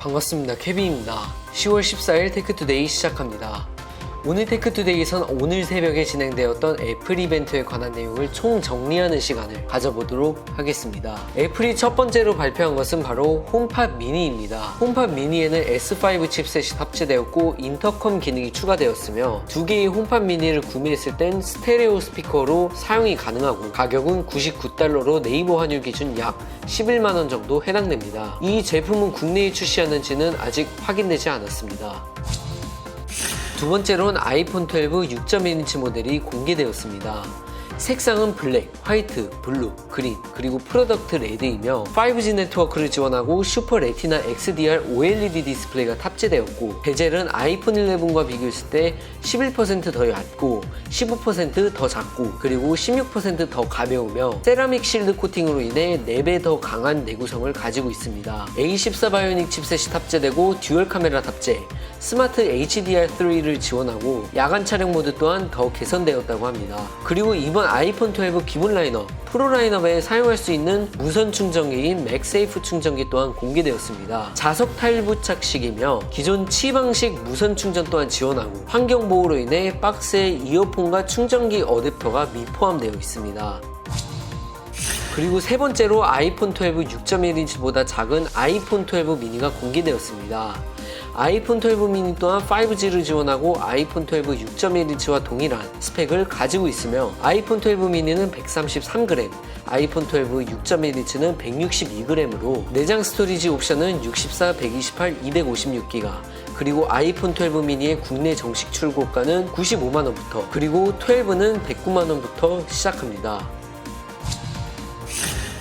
반갑습니다. 케빈입니다. 10월 14일 테크투데이 시작합니다. 오늘 테크투데이에선 오늘 새벽에 진행되었던 애플 이벤트에 관한 내용을 총 정리하는 시간을 가져보도록 하겠습니다. 애플이 첫 번째로 발표한 것은 바로 홈팟 미니입니다. 홈팟 미니에는 S5 칩셋이 탑재되었고 인터컴 기능이 추가되었으며 두 개의 홈팟 미니를 구매했을 땐 스테레오 스피커로 사용이 가능하고 가격은 99달러로 네이버 환율 기준 약 11만원 정도 해당됩니다. 이 제품은 국내에 출시하는지는 아직 확인되지 않았습니다. 두 번째로는 아이폰 12 6.1인치 모델이 공개되었습니다. 색상은 블랙, 화이트, 블루, 그린, 그리고 프로덕트 레드이며 5G 네트워크를 지원하고 슈퍼 레티나 XDR OLED 디스플레이가 탑재되었고 베젤은 아이폰 11과 비교했을 때 11%더 얇고 15%더 작고 그리고 16%더 가벼우며 세라믹 실드 코팅으로 인해 4배 더 강한 내구성을 가지고 있습니다. A14 바이오닉 칩셋이 탑재되고 듀얼 카메라 탑재, 스마트 HDR3를 지원하고 야간 촬영 모드 또한 더 개선되었다고 합니다. 그리고 이번 아이폰 12 기본 라인업, 프로 라인업에 사용할 수 있는 무선 충전기인 맥세이프 충전기 또한 공개되었습니다. 자석 타일 부착식이며 기존 치 방식 무선 충전 또한 지원하고 환경 보호로 인해 박스에 이어폰과 충전기 어댑터가 미포함되어 있습니다. 그리고 세 번째로 아이폰 12 6.1인치보다 작은 아이폰 12 미니가 공개되었습니다. 아이폰 12 미니 또한 5G를 지원하고 아이폰 12 6.1인치와 동일한 스펙을 가지고 있으며 아이폰 12 미니는 133g, 아이폰 12 6.1인치는 162g으로 내장 스토리지 옵션은 64, 128, 256기가 그리고 아이폰 12 미니의 국내 정식 출고가는 95만원부터 그리고 12는 109만원부터 시작합니다.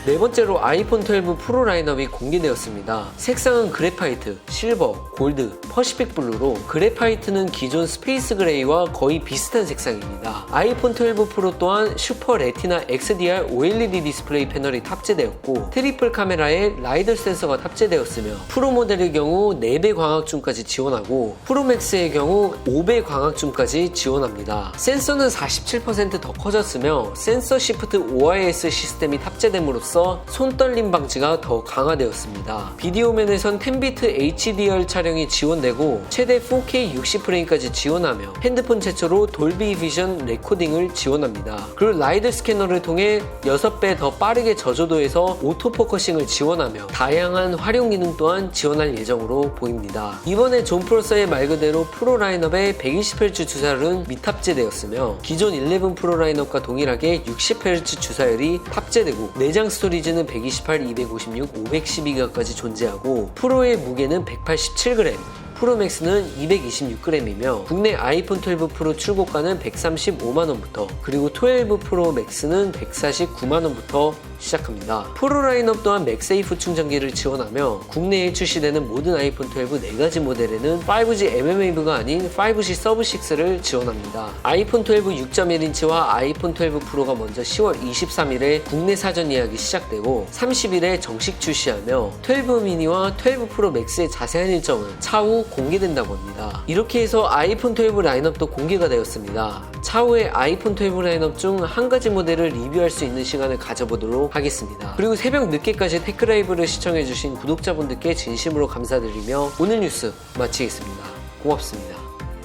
네 번째로 아이폰 12 프로 라인업이 공개되었습니다. 색상은 그래파이트, 실버, 골드, 퍼시픽 블루로 그래파이트는 기존 스페이스 그레이와 거의 비슷한 색상입니다. 아이폰 12 프로 또한 슈퍼 레티나 XDR OLED 디스플레이 패널이 탑재되었고 트리플 카메라에 라이더 센서가 탑재되었으며 프로 모델의 경우 4배 광학줌까지 지원하고 프로맥스의 경우 5배 광학줌까지 지원합니다. 센서는 47%더 커졌으며 센서 시프트 OIS 시스템이 탑재됨으로써 손떨림 방지가 더 강화되었습니다. 비디오면에선 10비트 HDR 촬영이 지원되고 최대 4K 60프레임까지 지원하며 핸드폰 최초로 돌비 비전 레코딩을 지원합니다. 그리고 라이드 스캐너를 통해 6배 더 빠르게 저조도에서 오토포커싱을 지원하며 다양한 활용 기능 또한 지원할 예정으로 보입니다. 이번에 존 프로서의 말 그대로 프로 라인업에 120Hz 주사율은 미탑재되었으며 기존 11 프로 라인업과 동일하게 60Hz 주사율이 탑재되고 내장 스토리지는 128, 256, 512기가까지 존재하고 프로의 무게는 187g, 프로맥스는 226g이며 국내 아이폰 12 프로 출고가는 135만원부터 그리고 12 프로 맥스는 149만원부터 시작합니다. 프로 라인업 또한 맥세이프 충전기를 지원하며 국내에 출시되는 모든 아이폰 12 4가지 모델에는 5G MMW가 아닌 5G 서브 6를 지원합니다. 아이폰 12 6.1인치와 아이폰 12 프로가 먼저 10월 23일에 국내 사전 예약이 시작되고 30일에 정식 출시하며 12 미니와 12 프로 맥스의 자세한 일정은 차후 공개된다고 합니다. 이렇게 해서 아이폰 12 라인업도 공개가 되었습니다. 차후에 아이폰 12 라인업 중 한 가지 모델을 리뷰할 수 있는 시간을 가져보도록 하겠습니다. 그리고 새벽 늦게까지 테크라이브를 시청해주신 구독자분들께 진심으로 감사드리며 오늘 뉴스 마치겠습니다. 고맙습니다.